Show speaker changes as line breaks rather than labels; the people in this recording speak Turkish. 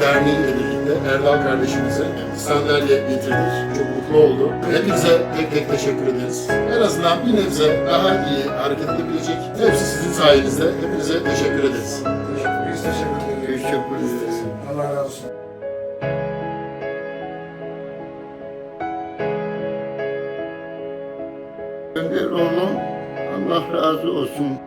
Derneği ile birlikte Erdal kardeşimize sandalye getirdik. Çok mutlu oldu. Hepinize tek tek teşekkür ederiz. En azından bir nebze daha iyi hareket edebilecek. Hepsi sizin sayenizde. Hepinize teşekkür ederiz.
Biz teşekkür ederiz.
Teşekkür ederiz.
Allah razı olsun.
Önder oğlum Allah razı olsun.